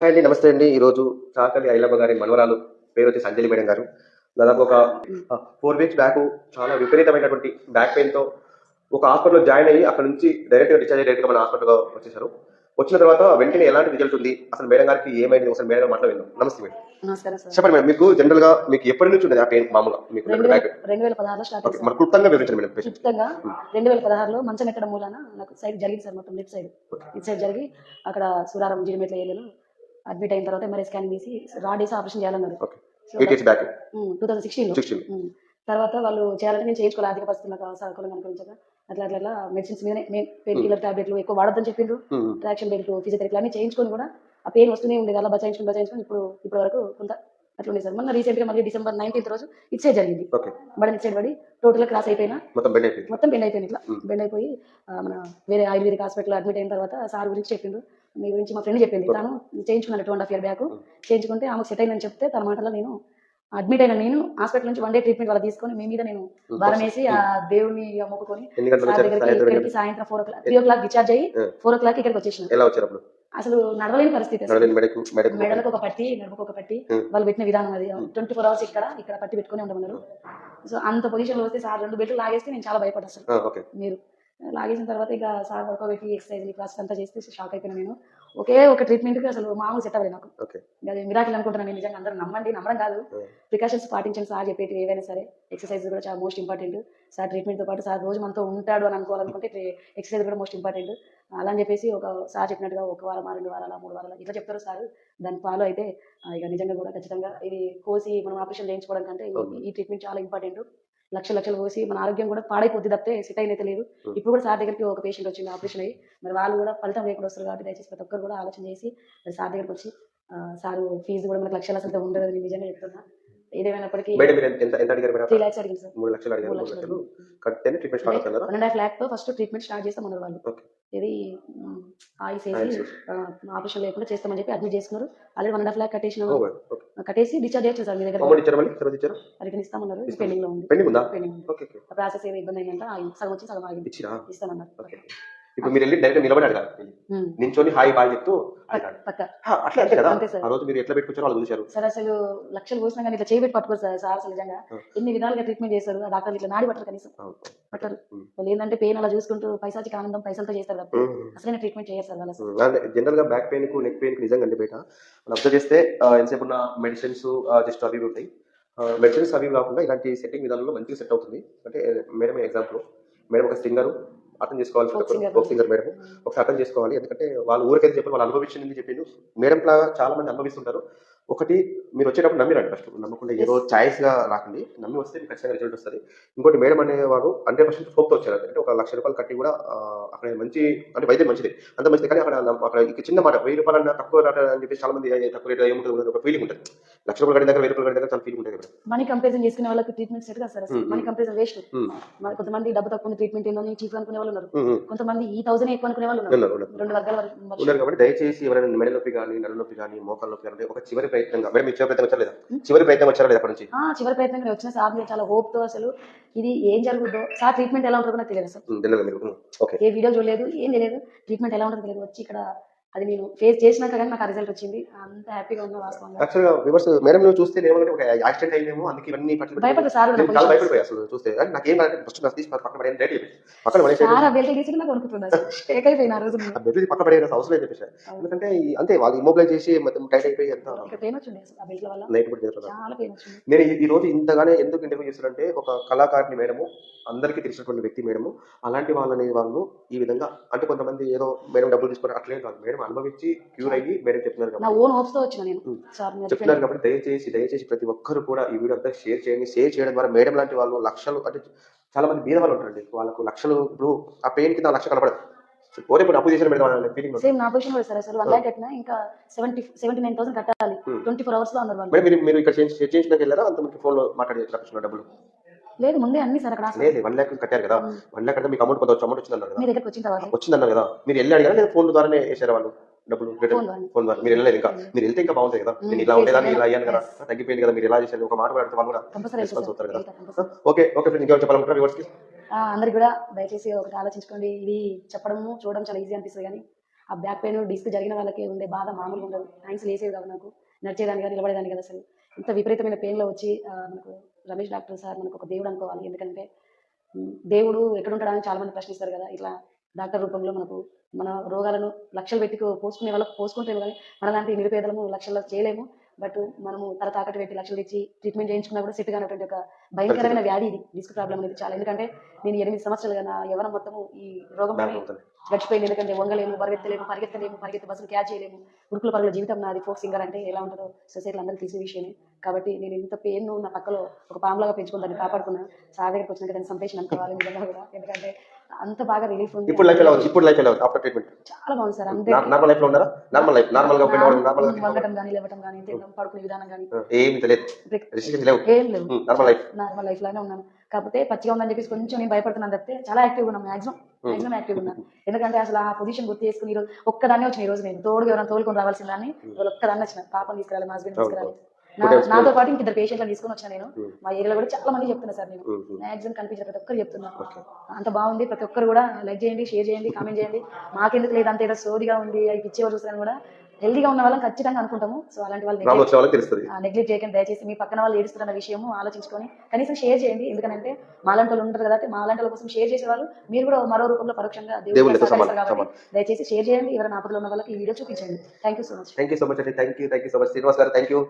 Hi అండి నమస్తే అండి. ఈరోజు చాకలి ఐలమ్మ గారి మనవరాలు పేరు వచ్చేసి అంజలి మేడం గారు. దాదాపు ఒక ఫోర్ వీక్స్ బ్యాక్ చాలా విపరీతమైనటువంటి బ్యాక్ పెయిన్తో ఒక హాస్పిటల్లో జాయిన్ అయ్యి అక్కడ నుంచి డైరెక్ట్గా డిశ్చార్జ్ డైరెక్ట్గా మన హాస్పిటల్ వచ్చేసారు వచ్చిన తర్వాత వెంటనే ఎలాంటి రిజల్ట్ ఉంది? అసలు మేడం గారికి ఏమైంది? ఒకసారి మేడం గారు మాట్లాడింది నమస్తే మేడం. చెప్పండి మేడం మీకు జనరల్గా మీకు ఎప్పటి నుంచి ఉండేది ఆ పెయిన్ మామూలుగా? మీకు రెండు వేల పదహారులో స్టార్ట్ మరి క్లుప్తంగా వివరించండి మేడం క్లుప్తంగా రెండు వేల పదహారులో మంచం ఎక్కడం మూలాన నాకు సైడ్ జరిగింది సార్ మొత్తం లెఫ్ట్ సైడ్ ఇటు సైడ్ జరిగి అక్కడ సూరారం జిడిమెట్ల ఏరియాలో అడ్మిట్ అయిన తర్వాత ఎంఆర్ఐ స్కాన్ తీసి రాడ్ వేసి ఆపరేషన్ చేయాలన్నారు. టూ థౌసండ్ సిక్స్టీన్ తర్వాత వాళ్ళు చేయాలంటే నేను చేయించుకోవాలి ఆర్థిక పరిస్థితి నాకు సానుకూలంగా అనుకరించగా అట్లా అట్లా అట్లా మెడిసిన్స్ మీదనే పెయిన్ కిల్లర్ టాబ్లెట్లు ఎక్కువ వాడొద్దని చెప్పిండ్రు. ట్రాక్షన్ బెల్ట్ ఫిజియోథెరపీ అన్ని చేయించుకొని కూడా ఆ పెయిన్ వస్తూనే ఉండేది. అలా బచాయించుకుని బచాయించుకొని ఇప్పుడు ఇప్పటి వరకు కొంత అట్లా ఉంది సార్. మొన్న రీసెంట్గా మళ్ళీ డిసెంబర్ నైన్టీన్త్ రోజు ఇచ్చే జరిగింది. ఓకే. బడి ఇచ్చే పడి టోటల్ క్రాస్ అయిపోయినా? మొత్తం బెండ్ అయిపోయింది. మొత్తం బెండ్ అయిపోయింది ఇట్లా. బెండ్ అయిపోయి మన వేరే ఆయుర్వేదిక్ హాస్పిటల్ అడ్మిట్ అయిన తర్వాత సార్ గురించి చెప్పిండు. మీ గురించి మా ఫ్రెండ్ చెప్పింది. తాను చేయించుకున్నాను two and half year back. చేయించుకుంటే ఆమెకు సెట్ అయిందని చెప్తే తన మాటలో నేను అడ్మిట్ అయిన నేను హాస్పిటల్ నుంచి వన్ డే ట్రీట్మెంట్ వాళ్ళ తీసుకొని మీ మీద నేను భారం వేసి ఆ దేవుని మొక్కుకొని సాయంత్రం four o'clock three o'clock discharge అయ్యి. ఫోర్ ఓ క్లాక్ ఇక్కడికి వచ్చేసిన. అసలు నడవలేని పరిస్థితి మెడలకు ఒక పట్టి నడుముకు ఒక పట్టి. వాళ్ళు పెట్టిన విధానం అది. ట్వంటీ ఫోర్ అవర్స్ ఇక్కడ ఇక్కడ పట్టి పెట్టుకుని ఉండమన్నారు. సో అంత పొజిషన్లో వస్తే సార్ రెండు బెల్ట్లు లాగేస్తే నేను చాలా భయపడ్డా అసలు. మీరు లాగేసిన తర్వాత ఇక సార్ పడుకోబెట్టి ఎక్సర్సైజ్ క్లాస్ అంతా చేస్తే షాక్ అయిపోయినా నేను. ఒకే ఒక ట్రీట్మెంట్కి అసలు మామూలు సెట్ అవ్వలేదు నాకు. అది మిరాకిల్ అనుకుంటున్నాను నేను నిజంగా. అందరూ నమ్మండి. నమ్మడం కాదు. ప్రికాషన్స్ పాటించండి సార్ చెప్పేటి ఏవైనా సరే. ఎక్సర్సైజ్ కూడా చాలా మోస్ట్ ఇంపార్టెంట్ సార్ ట్రీట్మెంట్తో పాటు సార్ రోజు మనతో ఉంటాడు అని అనుకోవాలనుకుంటే ఎక్సర్సైజ్ కూడా మోస్ట్ ఇంపార్టెంట్ అలా అని చెప్పేసి ఒక సార్ చెప్పినట్టుగా ఒక వారం రెండు వారాల మూడు వారాల ఇట్లా చెప్తారు సార్. దాని ఫాలో అయితే ఇక నిజంగా కూడా ఖచ్చితంగా ఇది కోసి మనం ఆపరేషన్ చేయించుకోవడం కంటే. ఈ ట్రీట్మెంట్ చాలా ఇంపార్టెంట్ లక్ష లక్షలు పోసి మన ఆరోగ్యం కూడా పాడైపోద్ది తప్పితే సెట్ అయినైతే లేదు. ఇప్పుడు కూడా సార్ దగ్గరికి ఒక పేషెంట్ వచ్చింది ఆపరేషన్ అయ్యి. మరి వాళ్ళు కూడా ఫలితం లేకుండా వస్తారు కాబట్టి దయచేసి ప్రతి ఒక్కరు కూడా ఆలోచన చేసి మరి సార్ దగ్గరికి వచ్చి సార్ ఫీజు కూడా మనకు లక్షల అసలు ఉండదు నిజంగా చెప్తున్నా. ఏదేమైనప్పటికీ మేడం మీరు ఎంత ఎంత అడిగారు మేడం? త్రీ ల్యాక్స్ అడిగింది సార్. మూడు లక్షలు అడిగారు మూడు లక్షలు. కడితేనే ట్రీట్మెంట్ స్టార్ట్ అవుతుంది? One and half lakh first treatment start చేస్తామన్నారు వాళ్ళు. Okay. ఇది ఆయిల్స్ Eyes వేసి ఆపరేషన్ లేకుండా చేస్తామని చెప్పి అడ్మిట్ చేసుకున్నారు. Already one and half lakh కట్టేసిన ఓకే కట్టేసి డిశ్చార్జ్ చేయొచ్చు సార్ మీ దగ్గర. రిటర్న్ ఇస్తామన్నారు. ఇస్తాం. పెండింగ్లో ఉంది. పెండింగ్ ఉందా? పెండింగ్ ఉంది. Okay okay. ప్రాసెస్ ఏదో ఇబ్బంది అయిందంటే సగం వచ్చి సగం ఆగింది ఇప్పుడు మీరు వెళ్ళి డైరెక్ట్ నిలబడి అడగాలి. నించొని హాయ్ బాయ్ చెప్తూ అట్లే అంతే కదా అంతే సార్. ఆ రోజు మీరు ఎట్లా పెట్టుకొచ్చారో వాళ్ళు చూశారు సార్ అసలు లక్షలు పోసినా కానీ ఇట్లా చేయబెట్టి పట్టుకోరు సార్ సార్ అసలు నిజంగా. ఎన్ని విధాలుగా ట్రీట్మెంట్ చేస్తారు ఆ డాక్టర్లు ఇట్లా నాడి పట్టరు కనీసం. పట్టరు. వాళ్ళు ఏంటంటే పెయిన్ అలా చూసుకుంటూ పైసాచికి ఆనందం పైసలతో చేస్తారు తప్ప ఉమ్. అసలైన ట్రీట్మెంట్ చేయరు సార్ వాళ్ళు అసలు. జనరల్గా బ్యాక్ పెయిన్కు నెక్ పెయిన్కు నిజంగా అండి బయట మనం అబ్జర్వ్ చేస్తే ఎంతసేపు ఉన్న మెడిసిన్స్ జస్ట్ అవి ఉంటాయి మెడిసిన్స్ అవి కాకుండా ఇలాంటి సెట్టింగ్ విధానంలో మంచిగా సెట్ అవుతుంది అంటే మేడం ఎగ్జాంపుల్ మేడం ఒక సింగర్ అర్థం చేసుకోవాలి Folk singer. ఒక సింగర్ మేడం. ఒకసారి అర్థం చేసుకోవాలి. ఎందుకంటే వాళ్ళు ఊరికైతే చెప్పి వాళ్ళు అనుభవించింది చెప్పిండు. మేడం లాగా చాలా మంది అనుభవిస్తుంటారు. ఒకటి మీరు వచ్చేటప్పుడు నమ్మిరండి ఫస్ట్ నమ్మకుండా ఏదో ఛాయిస్గా రాకండి. నమ్మి వస్తే మీకు ఖచ్చితంగా రిజల్ట్ వస్తుంది. ఇంకోటి మేడం అనేవారు హండ్రెడ్ పర్సెంట్ ఫోక్తో వచ్చారు. అంటే ఒక లక్ష రూపాయలు కట్టి కూడా అక్కడ మంచి అంటే వైద్యం మంచిది. అంత మంచిది కానీ అక్కడ అక్కడ చిన్న మాట వెయ్యి రూపాయలు అన్న తక్కువ రేట్ అని చెప్పేసి చాలా మంది "ఏ, తక్కువ రేట్ ఏముంటుంది? ఒక ఫీలింగ్ ఉంటుంది. లక్ష రూపాయలు కట్టిన దగ్గర వెయ్యి రూపాయలు కట్టిన దగ్గర చాలా ఫీలింగ్ ఉంటుంది మనీ కంపారిజన్ చేసుకునే వాళ్ళకి ట్రీట్మెంట్ సెట్ కదా సార్. మనీ కంపారిజన్ వేస్ట్ మరి కొంతమంది డబ్బు తక్కువ ట్రీట్మెంట్ ఏందో చీఫ్ అనుకునే వాళ్ళు ఉన్నారు. కొంతమంది ఈ థౌసండ్ ఎక్కువ అనుకునే వాళ్ళు ఉన్నారు. రెండు వర్గాల వరకు. ఉన్నారు కాబట్టి దయచేసి ఎవరైనా మెడ నొప్పి కానీ నడు నొప్పి కానీ మోకాల నొప్పి కానీ ఒక చివరి ప్రయత్నంగా మేడం చివరి ప్రయత్నం వచ్చారా లేదా? చివరి ప్రయత్నం వచ్చారా లేదా అక్కడ నుంచి? ఆ చివరి ప్రయత్నంగా వచ్చిన సార్ మీద చాలా హోప్తో అసలు ఇది ఏం జరుగుతుందో సార్ ట్రీట్మెంట్ ఎలా ఉంటుందో నాకు తెలియదు మీరు ఓకే. ఏ వీడియో చూడలేదు ఏం తెలియదు. ట్రీట్మెంట్ ఎలా ఉంటుందో తెలియదు. వచ్చి ఇక్కడ అది నేను ఫేస్ చేసినాక కానీ నాకు ఆ రిజల్ట్ వచ్చింది. అంత హ్యాపీగా ఉన్నా వాస్తవంగా. యాక్చువల్గా వివర్స్ మేడం నువ్వు చూస్తే ఏమంటే ఒక యాక్సిడెంట్ అయిందేమో అందుకే ఇవన్నీ భయపడ్డా సార్ నేను చాలా భయపడిపోయా అసలు చూస్తే. నాకేం కాదు ఫస్ట్ నాకు తీసి పక్కన పడేది డైట్ చెప్పేసి పక్కన పడేసి సార్ ఆ బెల్ట్ తీసి నాకు అనుకుంటున్నా షేక్ అయిపోయిన ఆ రోజు నేను. ఆ బెడ్ పక్క పడేది అవసరం లేదు చెప్పేసి ఎందుకంటే అంతే వాళ్ళు ఇమోబిలైజ్ చేసి మొత్తం టైట్ అయిపోయి అంత. ఇక్కడ పెయిన్ వచ్చింది అసలు ఆ బెల్ట్ వల్ల. నైట్ కూడా చేస్తున్నారు చాలా పెయిన్ వచ్చింది. నేను ఈ- ఈ రోజు ఇంతగానే ఎందుకు ఇంటర్వ్యూ చేస్తానంటే ఒక కళాకారిని మేడము అందరికీ తెలిసినటువంటి వ్యక్తి మేడము అలాంటి వాళ్ళని వాళ్ళు ఈ విధంగా అంటే కొంతమంది ఏదో మేడం డబ్బులు తీసుకొని అట్లే కాదు. మేడం అనుభవించి క్యూర్ అయ్యి మేడం చెప్తున్నారు నా కాబట్టి. ఓన్ హోప్స్తో వచ్చిన నేను. సార్ మీరు చెప్తున్నారు కాబట్టి దయచేసి దయచేసి ప్రతి ఒక్కరు కూడా ఈ వీడియో అంతా షేర్ చేయండి. షేర్ చేయడం ద్వారా మేడం లాంటి వాళ్ళు లక్షలు అంటే చాలా మంది బీద వాళ్ళు ఉంటారండి. వాళ్ళకు లక్షలు ఇప్పుడు ఆ పెయిన్ కింద లక్ష కనపడదు. ఓరే ఇప్పుడు అప్పు చేసిన మేడం అనే ఫీలింగ్ సేమ్ నా పొజిషన్ కూడా సార్ అసలు వన్ ల్యాక్ కట్టినా ఇంకా సెవెంటీ సెవెంటీ నైన్ థౌసండ్ కట్టాలి. ట్వంటీ ఫోర్ అవర్స్లో అన్నారు వాళ్ళు. మేడం మీరు మీరు ఇక్కడ చేంజ్ చేయించడానికి వెళ్ళారా? అంత మీకు ఫోన్లో మాట్లాడి లక్షల డబ్బులు? లేదు ముందే అన్ని సార్ అక్కడ లేదు వన్ ల్యాక్ కట్టారు కదా. వన్ ల్యాక్ అంటే మీకు అమౌంట్ కొంత అమౌంట్ కదా. మీ దగ్గరకు వచ్చిన తర్వాత. వచ్చిందన్నారు కదా. మీరు వెళ్ళి అడిగారా? లేదా ఫోన్ ద్వారానే వేసారా వాళ్ళు? డబ్బులు ఫోన్ ద్వారా. మీరు వెళ్ళలేదు ఇంకా. మీరు వెళ్తే ఇంకా బాగుంటుంది కదా. నేను ఇలా ఉండేదాన్ని ఇలా అయ్యాను కదా. తగ్గిపోయింది కదా మీరు ఎలా చేశారు. ఒక మాట పడితే వాళ్ళు కూడా రెస్పాన్స్ అవుతారు కదా. ఓకే ఓకే చెప్పాలనుకుంటారా కి? అందరికి కూడా దయచేసి ఒకటి ఆలోచించుకోండి. ఇది చెప్పడము చూడడం చాలా ఈజీ అనిపిస్తుంది కానీ ఆ బ్యాక్ పెయిన్ డిస్క్ జరిగిన వాళ్ళకి ఉండే బాధ మామూలుగా ఉండదు. హ్యాండ్స్ లేసేది కాదు నాకు. నడిచేదాన్ని కానీ నిలబడేదాన్ని కదా అసలు. ఇంత విపరీతమైన పెయిన్లో వచ్చి మనకు రమేష్ డాక్టర్ సార్ మనకు ఒక దేవుడు అనుకోవాలి. ఎందుకంటే దేవుడు ఎక్కడ ఉంటాడని చాలా మంది ప్రశ్నిస్తారు కదా. ఇట్లా డాక్టర్ రూపంలో మనకు మన రోగాలను లక్షలు పెట్టి పోసుకునే వాళ్ళకి పోసుకుంటేమో కానీ మనలాంటి నిరుపేదలము లక్షల్లో చేయలేము. బట్ మనము తల తాకట్టు పెట్టి లక్షలు తెచ్చి ట్రీట్మెంట్ చేయించుకున్నా కూడా సెట్ కానటువంటి ఒక భయంకరమైన వ్యాధి ఇది డిస్క్ ప్రాబ్లం అనేది చాలా. ఎందుకంటే నేను ఎనిమిది సంవత్సరాలుగా నా యవనం మొత్తము ఈ రోగం గడిచిపోయింది. ఎందుకంటే వంగలేము పరిగెత్తలేము పరిగెత్తలేము పరిగెత్తి బస్సులు క్యాచ్ చేయలేము. ఉరుకుల పరుగుల జీవితం నాది. ఫోక్ సింగర్ అంటే ఎలా ఉంటుందో సొసైటీలో అందరికీ తెలిసే విషయమే. కాబట్టి నేను ఇంత పెయిన్ నా పక్కలో ఒక పాములాగా పెంచుకుని దాన్ని కాపాడుకున్నా సార్ దగ్గరికి వచ్చినాక దాన్ని సంపేషన్ అనుకోవాలి నిజంగా కూడా. ఎందుకంటే అంత బాగా రిలీఫ్ ఉంది. ఇప్పుడు లైఫ్ ఎలా ఉంది? ఇప్పుడు లైఫ్ ఎలా ఉంది? ఆఫ్టర్ ట్రీట్మెంట్ చాలా బాగుంది సార్. అంతే. నార్మల్ లైఫ్లో ఉన్నారా? నార్మల్ లైఫ్ నార్మల్గా అవ్వడం నార్మల్గా వంగటం కానీ లేవటం కానీ తినడం పడుకునే విధానం కానీ ఏమి తెలియదు. ఏం లేవు. నార్మల్ లైఫ్ నార్మల్ లైఫ్ లానే ఉన్నాను. కాకపోతే పచ్చిగా ఉందని చెప్పేసి కొంచెం నేను భయపడుతున్నాను తప్పితే చాలా యాక్టివ్గా ఉన్నాను మాక్సిమం మాక్సిమం యాక్టివ్గా ఉన్నాను ఎందుకంటే అసలు ఆ పొజిషన్ గుర్తు చేసుకుని ఈ రోజు ఒక్కదాన్నే వచ్చిన ఈ రోజు నేను. తోడుగా ఎవరైనా తోలుకొని రావాల్సిన దాన్ని ఇవాళ ఒక్కదాన్ని వచ్చిన. పాపని తీసుకురాలి మా హస్బెండ్ తీసుకురాలి. నా- నాతో పాటు ఇంక ఇద్దరు పేషెంట్లను తీసుకొని వచ్చాను నేను. మా ఏరియాలో కూడా చాలా మంది చెప్తున్నా సార్ నేను. మ్యాక్సిమం కనిపించిన ప్రతి ఒక్కరు చెప్తున్నా అంత బాగుంది. ప్రతి ఒక్కరు కూడా లైక్ చేయండి షేర్ చేయండి కామెంట్ చేయండి. మాకెందుకు లేదు అంత ఏదో సోదిగా ఉంది. అవి పిచ్చేవారు చూస్తాను కూడా హెల్దీగా ఉన్న వాళ్ళని ఖచ్చితంగా అనుకుంటాము. సో అలాంటి వాళ్ళు తెలుస్తుంది. నెగ్లెక్ట్ చేయకండి. దయచేసి మీ పక్కన వాళ్ళు ఏడుస్తున్న విషయము ఆలోచించుకొని కనీసం షేర్ చేయండి. ఎందుకంటే మాలాంటి వాళ్ళు ఉంటారు కాబట్టి మాలాంటి వాళ్ళ కోసం షేర్ చేసే వాళ్ళు మీరు కూడా మరో రూపంలో పరోక్షంగా కాబట్టి దయచేసి షేర్ చేయండి. ఎవరైనా ఆపదలో ఉన్న వాళ్ళకి ఈ వీడియో చూపించండి. Thank you so much thank you so much అండి. Thank you thank you so much Srinivas garu thank you